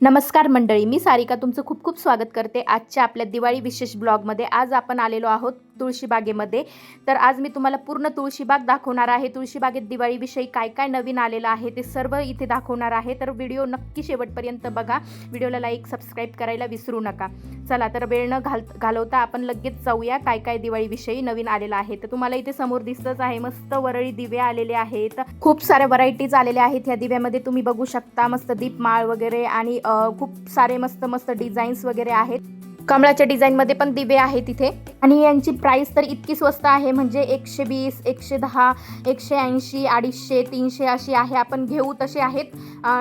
नमस्कार मंडळी मी सारिका तुमचं खूप खूप स्वागत करते आजच्या आपल्या दिवाळी विशेष ब्लॉगमध्ये. आज आपण आलेलो आहोत तुळशीबागेमध्ये तर आज मी तुम्हाला पूर्ण तुळशीबाग दाखवणार आहे. तुळशीबागेत दिवाळीविषयी काय काय नवीन आलेलं आहे ते सर्व इथे दाखवणार आहे. तर व्हिडिओ नक्की शेवटपर्यंत बघा. व्हिडिओला लाईक सबस्क्राईब करायला विसरू नका. चला तर वेळ न घाल घालवता आपण लगेच जाऊया काय काय दिवाळीविषयी नवीन आलेलं आहे. तर तुम्हाला इथे समोर दिसतच आहे मस्त वरळी दिवे आलेले आहेत. खूप साऱ्या व्हरायटीज आलेल्या आहेत. ह्या दिव्यामध्ये तुम्ही बघू शकता मस्त दीपमाळ वगैरे आणि खूप सारे मस्त मस्त डिझाईन्स वगैरे आहेत. कमळाच्या डिझाईनमध्ये पण दिवे आहेत तिथे आणि यांची प्राईस तर इतकी स्वस्त आहे म्हणजे एकशे वीस एकशे दहा एकशे ऐंशी अडीचशे तीनशे अशी आहे. आपण घेऊ तसे आहेत.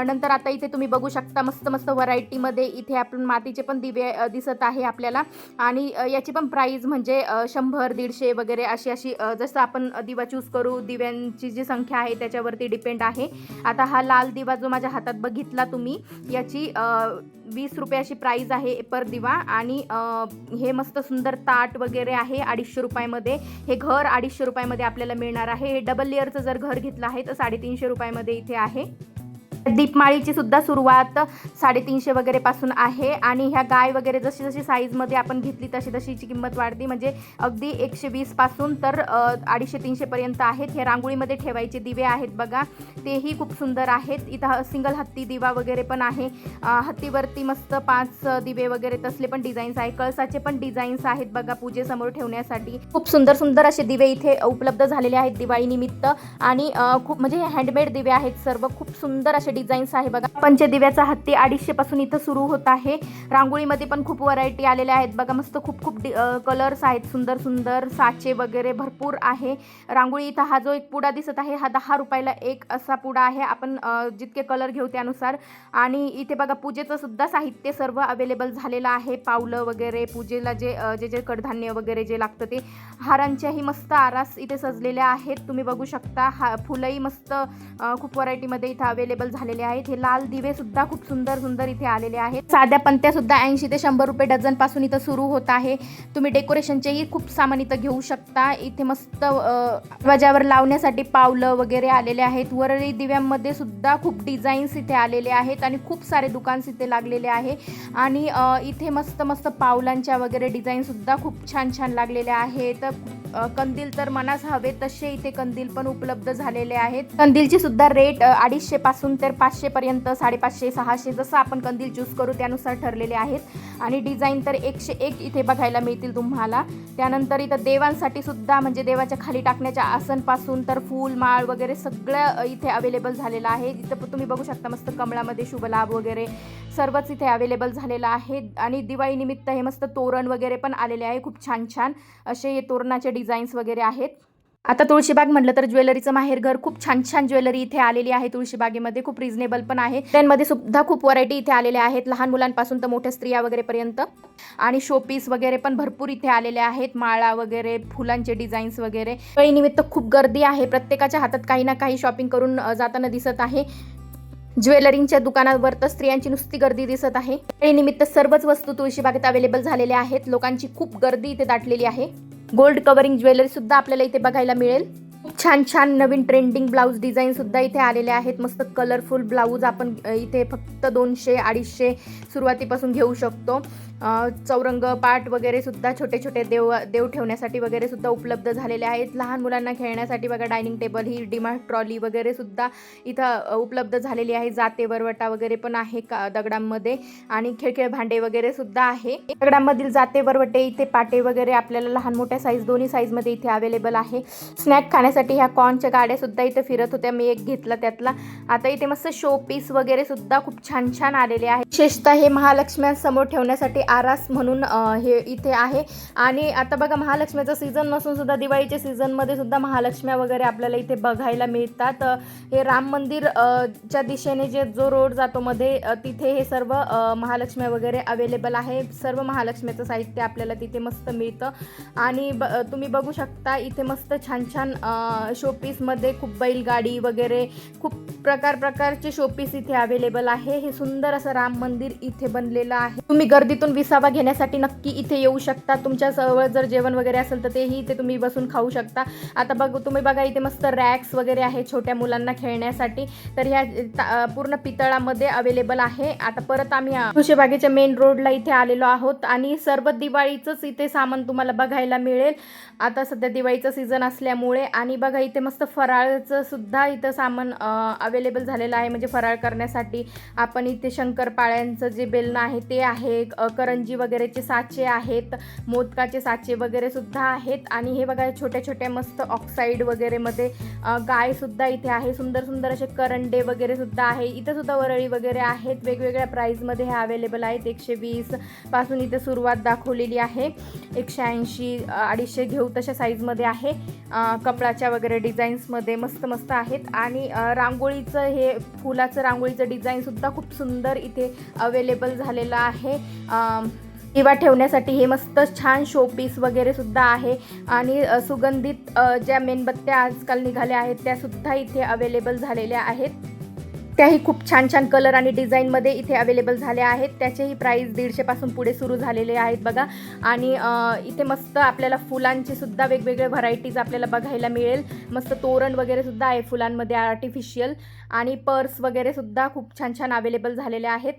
नंतर आता इथे तुम्ही बघू शकता मस्त मस्त व्हरायटीमध्ये इथे आपण मातीचे पण दिवे दिसत आहे आपल्याला. आणि याची पण प्राईज म्हणजे शंभर दीडशे वगैरे अशी अशी जसं आपण दिवा चूज करू दिव्यांची जी संख्या आहे त्याच्यावरती डिपेंड आहे. आता हा लाल दिवा जो माझ्या हातात बघितला तुम्ही याची वीस रुपयाची प्राईज आहे पर दिवा. आणि अ, हे मस्त सुंदर ताट वगैरे आहे अडीचशे रुपयामध्ये. हे घर अडीचशे रुपयामध्ये आपल्याला मिळणार आहे. हे डबल लेअरचं जर घर घेतलं आहे तर साडेतीनशे रुपयामध्ये इथे आहे. दीपमाळीची सुद्धा सुरुवात साडेतीनशे वगैरे पासून आहे. आणि ह्या गाय वगैरे जशी जशी साईजमध्ये आपण घेतली तशी तशीची किंमत वाढते म्हणजे अगदी एकशे वीसपासून तर अडीचशे तीनशेपर्यंत आहेत. हे रांगोळीमध्ये ठेवायचे दिवे आहेत बघा. तेही खूप सुंदर आहेत. इथं सिंगल हत्ती दिवा वगैरे पण आहे. हत्तीवरती मस्त पाच दिवे वगैरे तसले पण डिझाईन्स आहे कळसाचे पण डिझाईन्स आहेत बघा पूजेसमोर ठेवण्यासाठी. खूप सुंदर सुंदर असे दिवे इथे उपलब्ध झालेले आहेत दिवाळीनिमित्त. आणि खूप म्हणजे हँडमेड दिवे आहेत सर्व. खूप सुंदर असे डिझाईन्स आहे बघा. पंचदिव्याचा हत्ती अडीचशे पासून इथं सुरू होत आहे. रांगोळीमध्ये पण खूप व्हरायटी आलेल्या आहेत बघा. मस्त खूप खूप कलर्स आहेत. सुंदर सुंदर साचे वगैरे भरपूर आहे. रांगोळी इथं हा जो एक पुडा दिसत आहे हा दहा रुपयाला एक असा पुडा आहे. आपण जितके कलर घेऊ त्यानुसार. आणि इथे बघा पूजेचं सुद्धा साहित्य सर्व अवेलेबल झालेलं आहे. पावलं वगैरे पूजेला जे जे जे कडधान्य वगैरे जे लागतं ते. हारांच्याही मस्त आरास इथे सजलेल्या आहेत. तुम्ही बघू शकता. हा फुलंही मस्त खूप व्हरायटीमध्ये इथं अवेलेबल झालेले आहेत. हे लाल दिवे सुद्धा खूप सुंदर सुंदर इथे आलेले आहेत. साध्या पंत्या सुद्धा ऐंशी ते शंभर रुपये डझनपासून इथं सुरू होत आहे. तुम्ही डेकोरेशनचेही खूप सामान इथं घेऊ शकता. इथे मस्त अ, लावण्यासाठी पावलं वगैरे आलेले आहेत. वरळी दिव्यांमध्ये सुद्धा खूप डिझाईन्स इथे आलेले आहेत आणि खूप सारे दुकान्स इथे लागलेले आहे. आणि इथे मस्त मस्त पावलांच्या वगैरे डिझाईन सुद्धा खूप छान छान लागलेल्या आहेत. कंदील तर मनास हवे तसे इथे कंदील पण उपलब्ध झालेले आहेत. कंदीलची सुद्धा रेट अडीचशे पासून ते तर पाचशेपर्यंत साडेपाचशे सहाशे जसं आपण कंदील चूज करू त्यानुसार ठरलेले आहेत. आणि डिझाईन तर एकशे एक इथे बघायला मिळतील तुम्हाला. त्यानंतर इथं देवांसाठी सुद्धा म्हणजे देवाच्या खाली टाकण्याच्या आसनपासून तर फूल माळ वगैरे सगळं इथे अवेलेबल झालेलं आहे. इथं तुम्ही बघू शकता मस्त कमळामध्ये शुभलाभ वगैरे सर्वच इथे अवेलेबल झालेलं आहे. आणि दिवाळीनिमित्त हे मस्त तोरण वगैरे पण आलेले आहे. खूप छान छान असे हे तोरणाचे डिझाईन्स वगैरे आहेत. आता तुळशीबाग म्हटलं तर ज्वेलरीचं माहेरघर खूप छान छान ज्वेलरी इथे आलेली आहे तुळशीबागेमध्ये खूप रिझनेबल पण आहे. त्यांमध्ये सुद्धा खूप व्हरायटी इथे आलेल्या आहेत. लहान मुलांपासून तर मोठ्या स्त्रिया वगैरे पर्यंत. आणि शोपीस वगैरे पण भरपूर इथे आलेले आहेत. माळा वगैरे फुलांचे डिझाईन्स वगैरे. निमित्त खूप गर्दी आहे. प्रत्येकाच्या हातात काही ना काही शॉपिंग करून जाताना दिसत आहे. ज्वेलरींच्या दुकानावर तर स्त्रियांची नुसती गर्दी दिसत आहे. निमित्त सर्वच वस्तू तुळशीबागेत अवेलेबल झालेल्या आहेत. लोकांची खूप गर्दी इथे दाटलेली आहे. गोल्ड कवरिंग ज्वेलरी सुद्धा आपल्याला इथे बघायला मिळेल. छान छान नवीन ट्रेंडिंग ब्लाऊज डिझाईन सुद्धा इथे आलेले आहेत. मस्त कलरफुल ब्लाऊज आपण इथे फक्त दोनशे अडीचशे सुरुवातीपासून घेऊ शकतो. चौरंग पाट वगैरे सुद्धा छोटे छोटे देव देव ठेवण्यासाठी वगैरे सुद्धा उपलब्ध झालेले आहेत. लहान मुलांना खेळण्यासाठी बघा डायनिंग टेबल ही डिमांड ट्रॉली वगैरे सुद्धा इथं उपलब्ध झालेली आहे. जाते वरवटा वगैरे पण आहे का दगडांमध्ये आणि खेळखेळ भांडे वगैरे सुद्धा आहे. दगडांमधील जाते वरवटे इथे पाटे वगैरे आपल्याला लहान मोठ्या साईज दोन्ही साईजमध्ये इथे अवेलेबल आहे. स्नॅक खाण्यासाठी ह्या कॉर्नच्या गाड्या सुद्धा इथे फिरत होत्या. मी एक घेतला त्यातला. आता इथे मस्त शो पीस वगैरे सुद्धा खूप छान छान आलेले आहे. विशेषतः हे महालक्ष्म्यांसमोर ठेवण्यासाठी आरास म्हणून हे इथे आहे. आणि आता बघा महालक्ष्मीचं सीझन नसून सुद्धा दिवाळीच्या सीझनमध्ये सुद्धा महालक्ष्म्या वगैरे आपल्याला इथे बघायला मिळतात. हे राम मंदिर च्या दिशेने जे जो रोड जातो मध्ये तिथे हे सर्व महालक्ष्म्या वगैरे अवेलेबल आहे. सर्व महालक्ष्मीचं साहित्य आपल्याला तिथे मस्त मिळतं. आणि ब तुम्ही बघू शकता इथे मस्त छान छान शोपीसमध्ये खूप बैलगाडी वगैरे खूप प्रकार प्रकारचे शोपीस इथे अवेलेबल आहे. हे सुंदर असं राम मंदिर इथे बनलेलं आहे. तुम्ही गर्दीतून विसावा घेण्यासाठी नक्की इथे येऊ शकता. तुमच्या जवळ जर जेवण वगैरे असेल तर तेही इथे तुम्ही बसून खाऊ शकता. आता बघ तुम्ही बघा इथे मस्त रॅक्स वगैरे आहे छोट्या मुलांना खेळण्यासाठी. तर ह्या पूर्ण पितळामध्ये अवेलेबल आहे. आता परत आम्ही तुळशीबागेच्या मेन रोडला इथे आलेलो आहोत. आणि सर्व दिवाळीचंच इथे सामान तुम्हाला बघायला मिळेल. आता सध्या दिवाळीचं सीझन असल्यामुळे. आणि बघा इथे मस्त फराळचं सुद्धा इथं सामान अवेलेबल झालेलं आहे. म्हणजे फराळ करण्यासाठी आपण इथे शंकरपाळ्यांचं जे बेलणं आहे ते आहे. कर करंजी वगैरेचे साचे आहेत मोदकाचे साचे वगैरे सुद्धा आहेत. आणि हे बघा छोट्या छोट्या मस्त ऑक्साईड वगैरेमध्ये गायसुद्धा गाय सुद्धा इथे आहे. सुंदर सुंदर असे करंडे वगैरे सुद्धा आहे. इथं सुद्धा वरळी वगैरे आहेत. वेगवेगळ्या प्राईजमध्ये हे अवेलेबल आहेत. एकशे वीसपासून इथे सुरुवात दाखवलेली आहे. एकशे ऐंशी अडीचशे घेऊ तशा साईजमध्ये आहे. कपडाच्या वगैरे डिझाईन्समध्ये मस्त मस्त आहेत. आणि रांगोळीचं हे फुलाचं रांगोळीचं डिझाईनसुद्धा खूप सुंदर इथे अवेलेबल झालेलं आहे. दिवा ठेवण्यासाठी हे मस्त छान शोपीस वगैरे सुद्धा आहे. आणि सुगंधित ज्या मेणबत्त्या आजकाल निघाल्या आहेत त्या सुद्धा इथे अवेलेबल झालेल्या आहेत. त्याही खूप छान छान कलर आणि डिझाईनमध्ये इथे अवेलेबल झाल्या आहेत. त्याचेही प्राईस दीडशेपासून पुढे सुरू झालेले आहेत बघा. आणि इथे मस्त आपल्याला फुलांची सुद्धा वेगवेगळे व्हरायटीज आपल्याला बघायला मिळेल. मस्त तोरण वगैरे सुद्धा आहे फुलांमध्ये आर्टिफिशियल आणि पर्स वगैरे सुद्धा खूप छान छान अवेलेबल झालेले आहेत.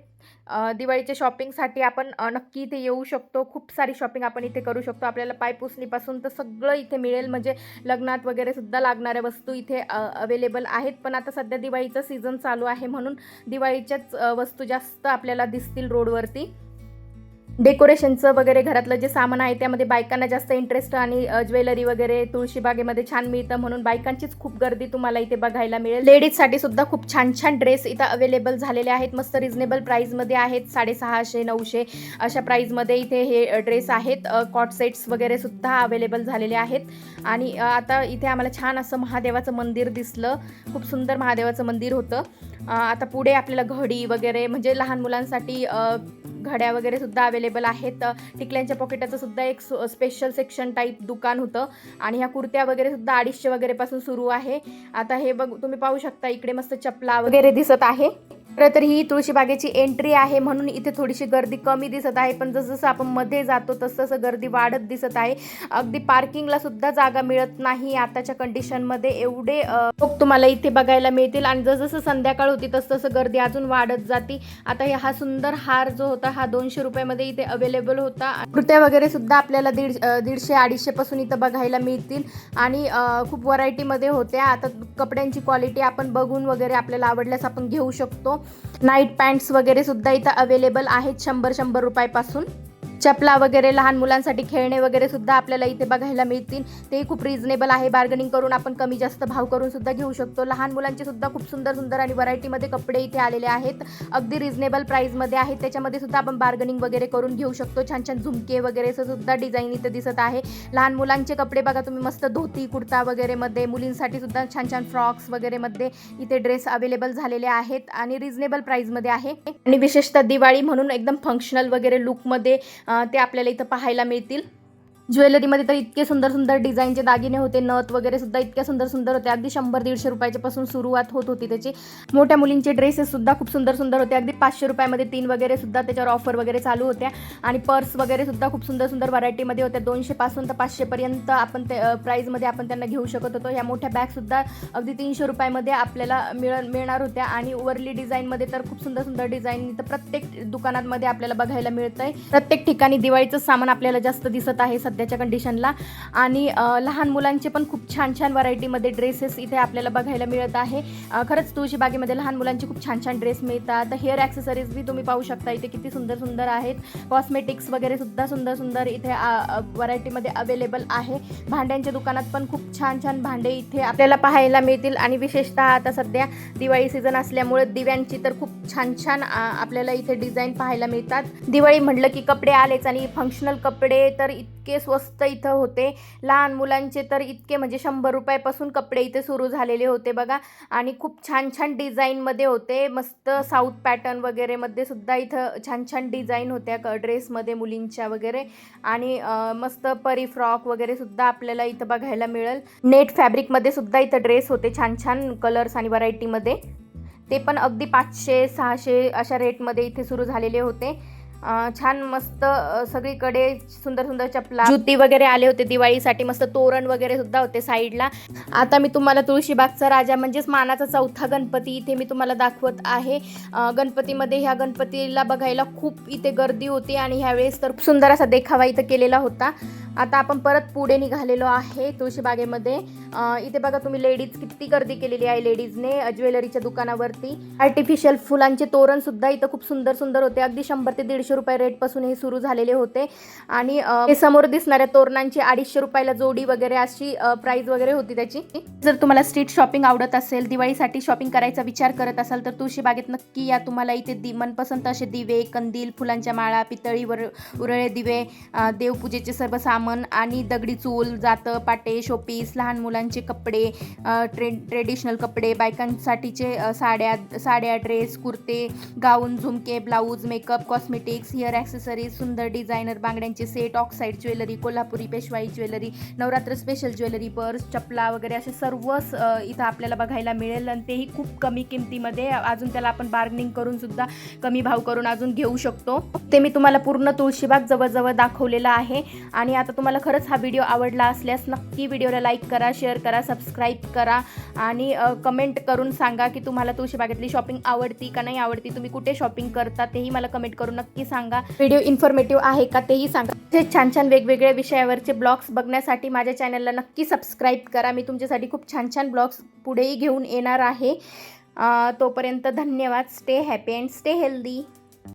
दिवाळीच्या शॉपिंगसाठी आपण नक्की इथे येऊ शकतो. खूप सारी शॉपिंग आपण इथे करू शकतो. आपल्याला पायपुसणीपासून तर सगळं इथे मिळेल. म्हणजे लग्नात वगैरे सुद्धा लागणाऱ्या वस्तू इथे अवेलेबल आहेत. पण आता सध्या दिवाळीचं सीझन चालू आहे म्हणून दिवाळीच्याच वस्तू जास्त आपल्याला दिसतील रोडवरती डेकोरेशनचं वगैरे घरातलं जे सामान आहे त्यामध्ये बायकांना जास्त इंटरेस्ट आणि ज्वेलरी वगैरे तुळशीबागेमध्ये छान मिळतं म्हणून बायकांचीच खूप गर्दी तुम्हाला इथे बघायला मिळेल. लेडीजसाठी सुद्धा खूप छान छान ड्रेस इथं अवेलेबल झालेले आहेत. मस्त रिझनेबल प्राईजमध्ये आहेत साडेसहाशे नऊशे अशा प्राईजमध्ये इथे हे ड्रेस आहेत. कॉट सेट्स वगैरे सुद्धा अवेलेबल झालेले आहेत. आणि आता इथे आम्हाला छान असं महादेवाचं मंदिर दिसलं. खूप सुंदर महादेवाचं मंदिर होतं. आता पुढे आपल्याला घडी वगैरे म्हणजे लहान मुलांसाठी घड्या वगैरे सुद्धा अवेलेबल आहेत. टिकल्यांच्या पॉकेटाचं सुद्धा एक स्पेशल सेक्शन टाईप दुकान होतं. आणि ह्या कुर्त्या वगैरे सुद्धा अडीचशे वगैरे पासून सुरू आहे. आता हे बघ तुम्ही पाहू शकता इकडे मस्त चपला वगैरे दिसत आहे. खरं तर ही तुळशीबागेची एंट्री आहे म्हणून इथे थोडीशी गर्दी कमी दिसत आहे. पण जसजसं आपण मध्ये जातो तसं गर्दी वाढत दिसत आहे. अगदी पार्किंगला सुद्धा जागा मिळत नाही आताच्या कंडिशनमध्ये एवढे लोक तुम्हाला इथे बघायला मिळतील. आणि जसजसं संध्याकाळ होती तसतसं गर्दी अजून वाढत जाते. आता हा सुंदर हार जो होता हा दोनशे रुपयामध्ये इथे अवेलेबल होता. कुर्त्या वगैरे सुद्धा आपल्याला दीड दीडशे अडीचशे पासून इथं बघायला मिळतील. आणि खूप व्हरायटीमध्ये होत्या. आता कपड्यांची क्वालिटी आपण बघून वगैरे आपल्याला आवडल्यास आपण घेऊ शकतो. नाईट पॅन्ट्स वगैरे सुद्धा इथं अवेलेबल आहेत शंभर शंभर रुपयापासून. चपला वगैरे लहान मुलांसाठी खेळणे वगैरे सुद्धा आपल्याला इथे बघायला मिळतील. ते खूप रिजनेबल आहे. बार्गनिंग करून आपण कमी जास्त भाव करून सुद्धा घेऊ शकतो. लहान मुलांचे सुद्धा खूप सुंदर सुंदर आणि व्हरायटीमध्ये कपडे इथे आलेले आहेत. अगदी रिजनेबल प्राईजमध्ये आहेत. त्याच्यामध्ये सुद्धा आपण बार्गनिंग वगैरे करून घेऊ शकतो. छान छान झुमके वगैरे असं सुद्धा डिझाईन इथे दिसत आहे. लहान मुलांचे कपडे बघा तुम्ही मस्त धोती कुर्ता वगैरेमध्ये मुलींसाठी सुद्धा छान छान फ्रॉक्स वगैरेमध्ये इथे ड्रेस अवेलेबल झालेले आहेत. आणि रिजनेबल प्राईजमध्ये आहे. आणि विशेषतः दिवाळी म्हणून एकदम फंक्शनल वगैरे लुकमध्ये ते आपल्याला इथं पाहायला मिळतील. ज्वेलरीमध्ये तर इतके सुंदर सुंदर डिझाईनचे दागिने होते. नथ वगैरे सुद्धा इतक्या सुंदर सुंदर होते. अगदी शंभर दीडशे रुपयाच्यापासून सुरुवात होत होती त्याची. मोठ्या मुलींचे ड्रेसेस सुद्धा खूप सुंदर सुंदर होते. अगदी पाचशे रुपयामध्ये तीन वगैरे सुद्धा त्याच्यावर ऑफर वगैरे चालू होत्या. आणि पर्स वगैरे सुद्धा खूप सुंदर सुंदर व्हरायटीमध्ये होत्या. दोनशेपासून तर पाचशेपर्यंत आपण ते प्राईजमध्ये आपण त्यांना घेऊ शकत होतो. ह्या मोठ्या बॅगसुद्धा अगदी तीनशे रुपयामध्ये आपल्याला मिळ मिळणार होत्या. आणि वरली डिझाईनमध्ये तर खूप सुंदर सुंदर डिझाईन तर प्रत्येक दुकानांमध्ये आपल्याला बघायला मिळतं आहे प्रत्येक ठिकाणी दिवाळीचं सामान आपल्याला जास्त दिसत आहे. सध्या सध्याच्या कंडिशनला आणि लहान मुलांचे पण खूप छान छान व्हरायटीमध्ये ड्रेसेस इथे आपल्याला बघायला मिळत आहे. खरंच तुळशीबागेमध्ये लहान मुलांचे खूप छान छान ड्रेस मिळतात. हेअर ॲक्सेसरीज बी तुम्ही पाहू शकता. इथे किती सुंदर सुंदर आहेत. कॉस्मेटिक्स वगैरे सुद्धा सुंदर सुंदर इथे व्हरायटीमध्ये अवेलेबल आहे. भांड्यांच्या दुकानात पण खूप छान छान भांडे इथे आपल्याला पाहायला मिळतील. आणि विशेषतः आता सध्या दिवाळी सीझन असल्यामुळे दिव्यांची तर खूप छान छान आपल्याला इथे डिझाईन पाहायला मिळतात. दिवाळी म्हटलं की कपडे आलेच आणि फंक्शनल कपडे तर इतके स्वस्त इथं होते. लहान मुलांचे तर इतके म्हणजे शंभर रुपयापासून कपडे इथे सुरू झालेले होते बघा. आणि खूप छान छान डिझाईनमध्ये होते. मस्त साऊथ पॅटर्न वगैरेमध्ये सुद्धा इथं छान छान डिझाईन होत्या क ड्रेसमध्ये मुलींच्या वगैरे. आणि मस्त परी फ्रॉक वगैरे सुद्धा आपल्याला इथं बघायला मिळेल. नेट फॅब्रिकमध्ये सुद्धा इथं ड्रेस होते छान छान कलर्स आणि व्हरायटीमध्ये ते पण अगदी पाचशे सहाशे अशा रेटमध्ये इथे सुरू झालेले होते. छान मस्त सगळीकडे सुंदर सुंदर चपला. जुती वगैरे आले होते दिवाळीसाठी मस्त तोरण वगैरे सुद्धा होते साईडला. आता मी तुम्हाला तुळशीबागचा राजा म्हणजेच मानाचा चौथा गणपती इथे मी तुम्हाला दाखवत आहे. गणपतीमध्ये ह्या गणपतीला बघायला खूप इथे गर्दी होती आणि ह्यावेळेस तर सुंदर असा देखावा इथं केलेला होता. आता आपण परत पुढे निघालेलो आहे तुळशीबागेमध्ये. इथे बघा तुम्ही लेडीज किती गर्दी केलेली आहे लेडीजने ज्वेलरीच्या दुकानावरती. आर्टिफिशियल फुलांचे तोरण सुद्धा इथं खूप सुंदर सुंदर होते. अगदी शंभर ते दीडशे रुपये रेटपासून हे सुरू झालेले होते. आणि हे समोर दिसणाऱ्या तोरणांची अडीचशे रुपयाला जोडी वगैरे अशी प्राइस वगैरे होती त्याची. जर तुम्हाला स्ट्रीट शॉपिंग आवडत असेल दिवाळीसाठी शॉपिंग करायचा विचार करत असाल तर तुळशीबागेत नक्की या. तुम्हाला इथे दि मनपसंत असे दिवे कंदील फुलांच्या माळा पितळी वर उरळे दिवे देवपूजेचे सर्व सामान आणि दगडी चूल जातं पाटे शोपीस लहान मुलांचे कपडे ट्रे ट्रेडिशनल कपडे बायकांसाठीचे साड्या साड्या ड्रेस कुर्ते गाऊन झुमके blouse makeup cosmetics hair accessories सुंदर डिझायनर बांगड्यांचे सेट ऑक्साईड ज्वेलरी कोल्हापुरी पेशवाई jewellery Navratri special jewellery purse चपला वगैरे असे सर्वच इथं आपल्याला बघायला मिळेल आणि तेही खूप कमी किमतीमध्ये. अजून त्याला आपण बार्गनिंग करून सुद्धा कमी भाव करून अजून घेऊ शकतो. ते मी तुम्हाला पूर्ण तुळशीबाग जवळजवळ दाखवलेलं आहे. आणि आता तुम्हाला खरंच हा व्हिडिओ आवडला असल्यास नक्की व्हिडिओला लाईक करा शेअर करा सबस्क्राईब करा आणि कमेंट करून सांगा की तुम्हाला तुळशीबागेतली शॉपिंग आवडती का नाही आवडती तुम्ही कुठे शॉपिंग करता तेही मला कमेंट करून नक्की सांगा. व्हिडिओ इन्फॉर्मेटिव्ह आहे का तेही सांगा. हे छान छान वेगवेगळ्या विषयावरचे ब्लॉग्स बघण्यासाठी माझ्या चॅनलला नक्की सबस्क्राईब करा. मी तुमच्यासाठी खूप छान छान ब्लॉग्स पुढेही घेऊन येणार आहे. तोपर्यंत धन्यवाद. Stay happy and stay healthy